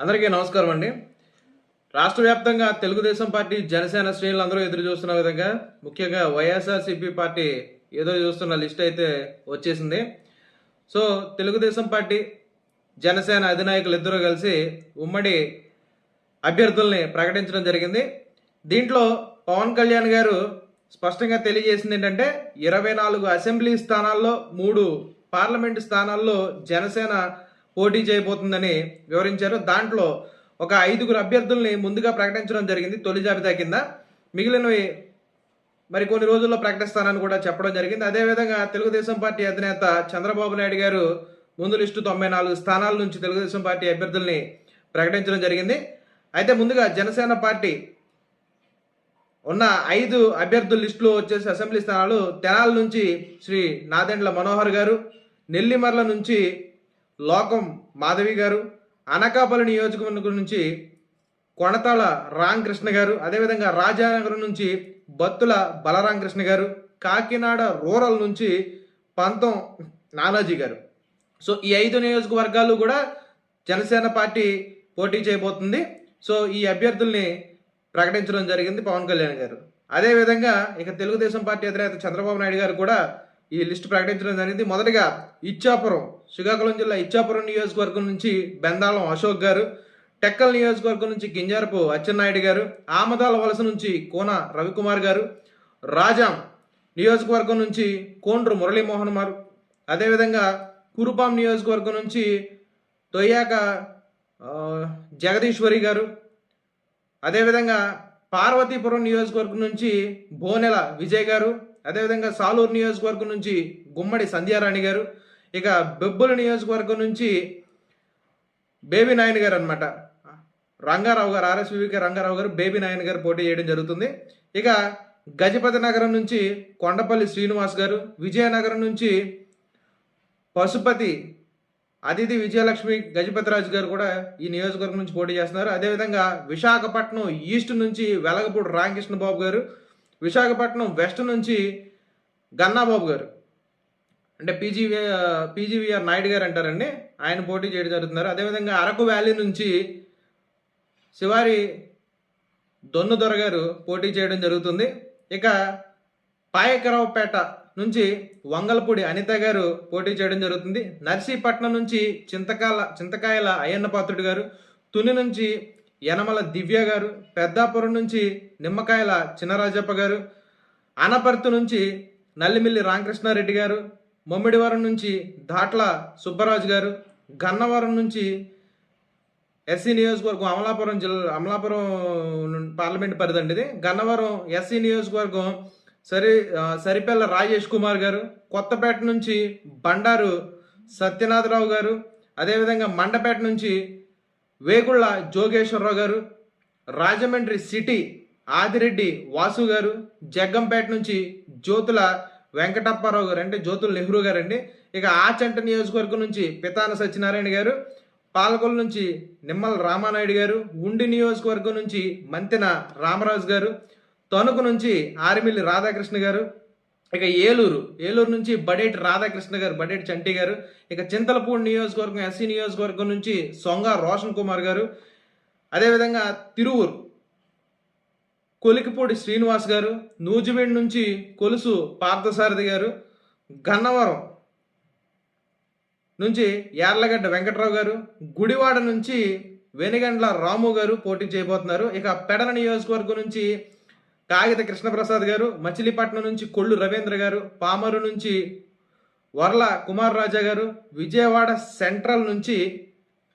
అందరికీ నమస్కారం అండి. రాష్ట్ర వ్యాప్తంగా తెలుగుదేశం పార్టీ జనసేన శ్రేణులు అందరూ ఎదురు చూస్తున్న విధంగా ముఖ్యంగా వైఎస్ఆర్సీపీ పార్టీ ఏదో చూస్తున్న లిస్ట్ అయితే వచ్చేసింది. సో తెలుగుదేశం పార్టీ జనసేన అధినాయకులు ఇద్దరూ కలిసి ఉమ్మడి అభ్యర్థుల్ని ప్రకటించడం జరిగింది. దీంట్లో పవన్ కళ్యాణ్ గారు స్పష్టంగా తెలియజేసింది ఏంటంటే ఇరవై నాలుగు అసెంబ్లీ స్థానాల్లో మూడు పార్లమెంటు స్థానాల్లో జనసేన పోటీ చేయబోతుందని వివరించారు. దాంట్లో ఒక ఐదుగురు అభ్యర్థుల్ని ముందుగా ప్రకటించడం జరిగింది తొలి జాబితా కింద. మిగిలినవి మరి కొన్ని రోజుల్లో ప్రకటిస్తానని కూడా చెప్పడం జరిగింది. అదేవిధంగా తెలుగుదేశం పార్టీ అధినేత చంద్రబాబు నాయుడు గారు ముందు లిస్టు తొంభై నాలుగు స్థానాల నుంచి తెలుగుదేశం పార్టీ అభ్యర్థుల్ని ప్రకటించడం జరిగింది. అయితే ముందుగా జనసేన పార్టీ ఉన్న ఐదు అభ్యర్థుల లిస్టులో వచ్చేసి అసెంబ్లీ స్థానాలు తెనాల నుంచి శ్రీ నాదెండ్ల మనోహర్ గారు నెల్లిమర్ల నుంచి లోకం మాధవి గారు అనకాపల్లి నియోజకవర్గం నుంచి కొణతాళ రామకృష్ణ గారు అదేవిధంగా రాజానగరం నుంచి బత్తుల బలరామకృష్ణ గారు కాకినాడ రూరల్ నుంచి పంతం నానాజీ గారు. సో ఈ ఐదు నియోజకవర్గాలు కూడా జనసేన పార్టీ పోటీ చేయబోతుంది. సో ఈ అభ్యర్థుల్ని ప్రకటించడం జరిగింది పవన్ కళ్యాణ్ గారు. అదేవిధంగా ఇక తెలుగుదేశం పార్టీ అధినేత చంద్రబాబు నాయుడు గారు కూడా ఈ లిస్టు ప్రకటించడం జరిగింది. మొదటిగా ఇచ్చాపురం శ్రీకాకుళం జిల్లా ఇచ్చాపురం నియోజకవర్గం నుంచి బెందాళం అశోక్ గారు టెక్కల్ నియోజకవర్గం నుంచి గింజారపు అచ్చెన్నాయుడు గారు ఆమదాల వలస నుంచి కోన రవికుమార్ గారు రాజాం నియోజకవర్గం నుంచి కోండ్రు మురళీమోహన్ గారు అదేవిధంగా కురుపాం నియోజకవర్గం నుంచి తొయ్యాక జగదీశ్వరి గారు అదేవిధంగా పార్వతీపురం నియోజకవర్గం నుంచి బోనెల విజయ్ గారు అదేవిధంగా సాలూరు నియోజకవర్గం నుంచి గుమ్మడి సంధ్యారాణి గారు ఇక బెబ్బుల నియోజకవర్గం నుంచి బేబీ నాయన్ గారు అనమాట రంగారావు గారు ఆర్ఎస్వివికే రంగారావు గారు బేబీ నాయన్ గారు పోటీ చేయడం జరుగుతుంది. ఇక గజపతి నగరం నుంచి కొండపల్లి శ్రీనివాస్ గారు విజయనగరం నుంచి పశుపతి అతిథి విజయలక్ష్మి గజపతిరాజు గారు కూడా ఈ నియోజకవర్గం నుంచి పోటీ చేస్తున్నారు. అదేవిధంగా విశాఖపట్నం ఈస్ట్ నుంచి వెలగపూడి రామకృష్ణ బాబు గారు విశాఖపట్నం వెస్ట్ నుంచి గన్నాబాబు గారు. అంటే పీజీవీ పీజీవీఆర్ నాయుడు గారు అంటారండి. ఆయన పోటీ చేయడం జరుగుతున్నారు. అదేవిధంగా అరకు వ్యాలీ నుంచి శివారి దొన్నుదొర గారు పోటీ చేయడం జరుగుతుంది. ఇక పాయకరావుపేట నుంచి వంగలపూడి అనిత గారు పోటీ చేయడం జరుగుతుంది. నర్సీపట్నం నుంచి చింతకాల చింతకాయల అయ్యన్న పాత్రుడు గారు తుని నుంచి యనమల దివ్య గారు పెద్దాపురం నుంచి నిమ్మకాయల చిన్నరాజప్ప గారు అనపర్తి నుంచి నల్లిమిల్లి రామకృష్ణారెడ్డి గారు మొమ్మిడివరం నుంచి దాట్ల సుబ్బరాజు గారు గన్నవరం నుంచి ఎస్సీ నియోజకవర్గం అమలాపురం జిల్లా అమలాపురం ను- పార్లమెంట్ పరిధి ఇది. గన్నవరం ఎస్సీ నియోజకవర్గం సరి సరిపల్ల సరిపెల్ల రాజేష్ కుమార్ గారు కొత్తపేట నుంచి బండారు సత్యనాథరావు గారు అదేవిధంగా మండపేట నుంచి వేగుళ్ళ జోగేశ్వరరావు గారు రాజమండ్రి సిటీ ఆదిరెడ్డి వాసు గారు జగ్గంపేట నుంచి జ్యోతుల వెంకటప్పారావు గారు అంటే జ్యోతుల నెహ్రూ గారు అండి ఇక ఆచంట నియోజకవర్గం నుంచి పితాన సత్యనారాయణ గారు పాలకొల్లు నుంచి నిమ్మల రామానాయుడు గారు ఉండి నియోజకవర్గం నుంచి మంతెన రామరాజు గారు తణుకు నుంచి ఆరిమిల్లి రాధాకృష్ణ గారు ఇక ఏలూరు ఏలూరు నుంచి బడేటి రాధాకృష్ణ గారు బడేటి చంటి గారు ఇక చింతలపూడి నియోజకవర్గం ఎస్సీ నియోజకవర్గం నుంచి సొంగ రోషన్ కుమార్ గారు అదేవిధంగా తిరువురు కొలికిపూడి శ్రీనివాస్ గారు నూజివీడ్ నుంచి కొలుసు పార్థసారథి గారు గన్నవరం నుంచి యార్లగడ్డ వెంకట్రావు గారు గుడివాడ నుంచి వెనుగండ్ల రాము గారు పోటీ చేయబోతున్నారు. ఇక పెడన నియోజకవర్గం నుంచి కాగిత కృష్ణప్రసాద్ గారు మచిలీపట్నం నుంచి కొళ్ళు రవీంద్ర గారు పామరు నుంచి వర్ల కుమార్ రాజా గారు విజయవాడ సెంట్రల్ నుంచి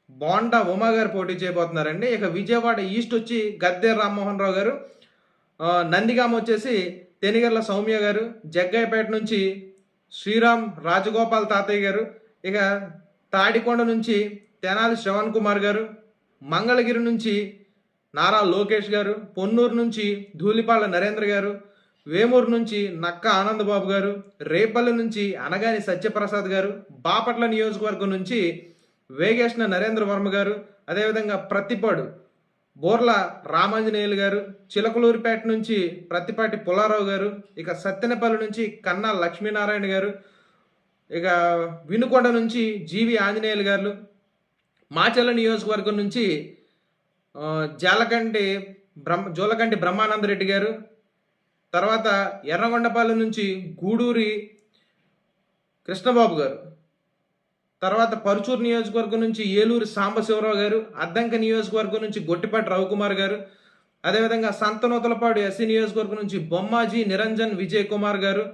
బోండా ఉమా గారు పోటీ చేయబోతున్నారండి. ఇక విజయవాడ ఈస్ట్ వచ్చి గద్దె రామ్మోహన్ రావు గారు నందిగామ వచ్చేసి తెనిగర్ల సౌమ్య గారు జగ్గయ్యపేట నుంచి శ్రీరామ్ రాజగోపాల్ తాతయ్య గారు ఇక తాడికొండ నుంచి తెనాలి శ్రవణ్ కుమార్ గారు మంగళగిరి నుంచి నారా లోకేష్ గారు పొన్నూరు నుంచి ధూళిపాల నరేంద్ర గారు వేమూరు నుంచి నక్క ఆనందబాబు గారు రేపల్లి నుంచి అనగాని సత్యప్రసాద్ గారు బాపట్ల నియోజకవర్గం నుంచి వేగేష్ణ నరేంద్ర వర్మ గారు అదేవిధంగా ప్రతిపాడు బోర్ల రామాంజనేయులు గారు చిలకలూరిపేట నుంచి ప్రతిపాటి పుల్లారావు గారు ఇక సత్తెనపల్లి నుంచి కన్నా లక్ష్మీనారాయణ గారు ఇక వినుకొండ నుంచి జీవి ఆంజనేయులు గారు మాచల్ల నియోజకవర్గం నుంచి జాలకంటి బ్రహ్మ జోలకంటి బ్రహ్మానందరెడ్డి గారు తర్వాత ఎర్రగొండపాలెం నుంచి గూడూరి కృష్ణబాబు గారు. తర్వాత పరుచూరు నియోజకవర్గం నుంచి ఏలూరు సాంబశివరావు గారు అద్దంక నియోజకవర్గం నుంచి గొట్టిపాటి రవికుమార్ గారు అదేవిధంగా సంతనూతలపాడు ఎస్సీ నియోజకవర్గం నుంచి బొమ్మాజీ నిరంజన్ విజయ్ కుమార్ గారు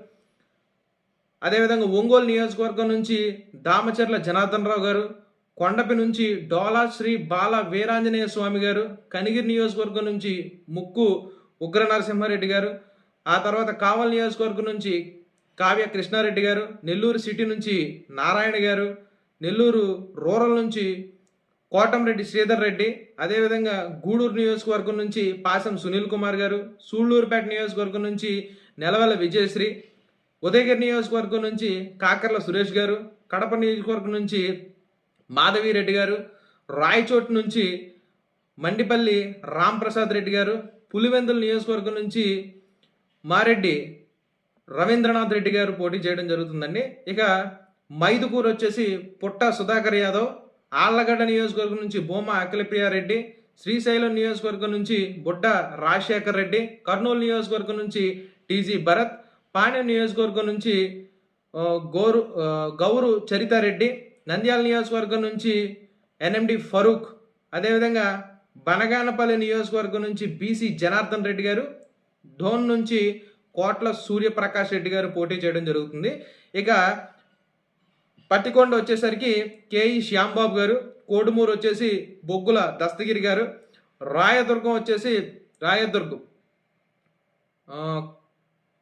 అదేవిధంగా ఒంగోలు నియోజకవర్గం నుంచి దామచర్ల జనార్దన్ రావు గారు కొండపి నుంచి డోలా శ్రీ బాల వీరాంజనేయ స్వామి గారు కనిగిరి నియోజకవర్గం నుంచి ముక్కు ఉగ్ర నరసింహారెడ్డి గారు ఆ తర్వాత కావల్ నియోజకవర్గం నుంచి కావ్య కృష్ణారెడ్డి గారు నెల్లూరు సిటీ నుంచి నారాయణ గారు నెల్లూరు రూరల్ నుంచి కోటంరెడ్డి శ్రీధర్ రెడ్డి అదేవిధంగా గూడూరు నియోజకవర్గం నుంచి పాసం సునీల్ కుమార్ గారు సూళ్ళూరుపేట నియోజకవర్గం నుంచి నెలవెల విజయశ్రీ ఉదయగిరి నియోజకవర్గం నుంచి కాకర్ల సురేష్ గారు కడప నియోజకవర్గం నుంచి మాధవిరెడ్డి గారు రాయచోట్ నుంచి మండిపల్లి రాంప్రసాద్ రెడ్డి గారు పులివెందుల నియోజకవర్గం నుంచి మారెడ్డి రవీంద్రనాథ్ రెడ్డి గారు పోటీ చేయడం జరుగుతుందండి. ఇక మైదుకూరు వచ్చేసి పుట్ట సుధాకర్ యాదవ్ ఆళ్ళగడ్డ నియోజకవర్గం నుంచి భూమా అఖిలప్రియారెడ్డి శ్రీశైలం నియోజకవర్గం నుంచి బుడ్డ రాజశేఖర్ రెడ్డి కర్నూలు నియోజకవర్గం నుంచి టీజీ భరత్ పాణ్యం నియోజకవర్గం నుంచి గోరు గౌరు చరితారెడ్డి నంద్యాల నియోజకవర్గం నుంచి ఎన్ఎండి ఫరూక్ అదేవిధంగా బనగానపల్లి నియోజకవర్గం నుంచి బీసీ జనార్దన్ రెడ్డి గారు ధోన్ నుంచి కోట్ల సూర్యప్రకాష్ రెడ్డి గారు పోటీ చేయడం జరుగుతుంది. ఇక పత్తికొండ వచ్చేసరికి కేఈ శ్యాంబాబు గారు కోడుమూరు వచ్చేసి బొగ్గుల దస్తగిరి గారు రాయదుర్గం వచ్చేసి రాయదుర్గం.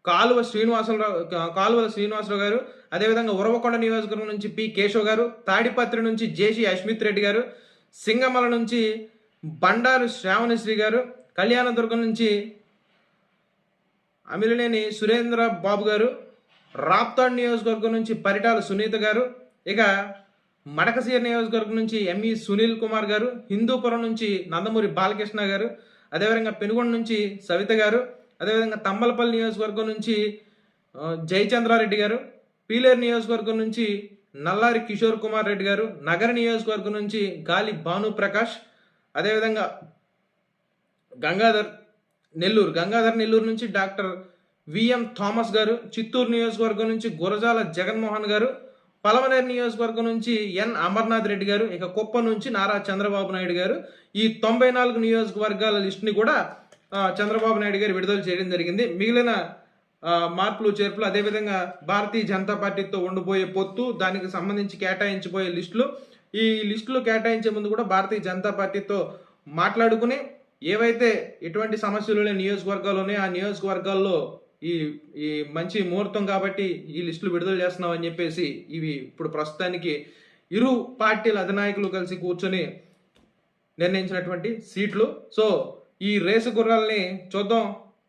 కాలువ శ్రీనివాసరావు కాలువల శ్రీనివాసరావు గారు అదేవిధంగా ఉరవకొండ నియోజకవర్గం నుంచి పి కేశవ్ గారు తాడిపత్రి నుంచి జేసీ అష్మిత్ రెడ్డి గారు సింగమల నుంచి బండారు శ్రావణశ్రీ గారు కళ్యాణదుర్గం నుంచి అమిలినేని సురేంద్ర బాబు గారు రాప్తాడ్ నియోజకవర్గం నుంచి పరిటాల సునీత గారు ఇక మడకసీర నియోజకవర్గం నుంచి ఎంఈ సునీల్ కుమార్ గారు హిందూపురం నుంచి నందమూరి బాలకృష్ణ గారు అదేవిధంగా పెనుగొండ నుంచి సవిత గారు అదేవిధంగా తంబలపల్లి నియోజకవర్గం నుంచి జయచంద్రారెడ్డి గారు పీలేరు నియోజకవర్గం నుంచి నల్లారి కిషోర్ కుమార్ రెడ్డి గారు నగర నియోజకవర్గం నుంచి గాలి భాను ప్రకాష్ అదేవిధంగా గంగాధర్ నెల్లూరు గంగాధర్ నెల్లూరు నుంచి డాక్టర్ విఎం థామస్ గారు చిత్తూరు నియోజకవర్గం నుంచి గురజాల జగన్మోహన్ గారు పలమనేరు నియోజకవర్గం నుంచి ఎన్ అమర్నాథ్ రెడ్డి గారు ఇక కుప్ప నుంచి నారా చంద్రబాబు నాయుడు గారు ఈ తొంభై నాలుగు నియోజకవర్గాల లిస్టుని కూడా చంద్రబాబు నాయుడు గారు విడుదల చేయడం జరిగింది. మిగిలిన మార్పులు చేర్పులు అదేవిధంగా భారతీయ జనతా పార్టీతో ఉండిపోయే పొత్తు దానికి సంబంధించి కేటాయించిపోయే లిస్టులు. ఈ లిస్టులు కేటాయించే ముందు కూడా భారతీయ జనతా పార్టీతో మాట్లాడుకుని ఏవైతే ఎటువంటి సమస్యలు లేని నియోజకవర్గాలు ఉన్నాయో ఆ నియోజకవర్గాల్లో ఈ ఈ మంచి ముహూర్తం కాబట్టి ఈ లిస్టులు విడుదల చేస్తున్నాం అని చెప్పేసి ఇవి ఇప్పుడు ప్రస్తుతానికి ఇరు పార్టీల అధినాయకులు కలిసి కూర్చొని నిర్ణయించినటువంటి సీట్లు. సో ఈ రేసు గుర్రాల్ని చూద్దాం.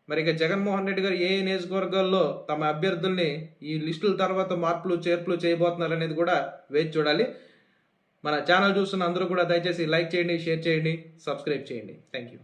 మరి ఇక జగన్మోహన్ రెడ్డి గారు ఏ ఏ నియోజకవర్గాల్లో తమ అభ్యర్థుల్ని ఈ లిస్టుల తర్వాత మార్పులు చేర్పులు చేయబోతున్నారు అనేది కూడా వేచి చూడాలి. మన ఛానల్ చూస్తున్న అందరూ కూడా దయచేసి లైక్ చేయండి షేర్ చేయండి సబ్స్క్రైబ్ చేయండి. Thank you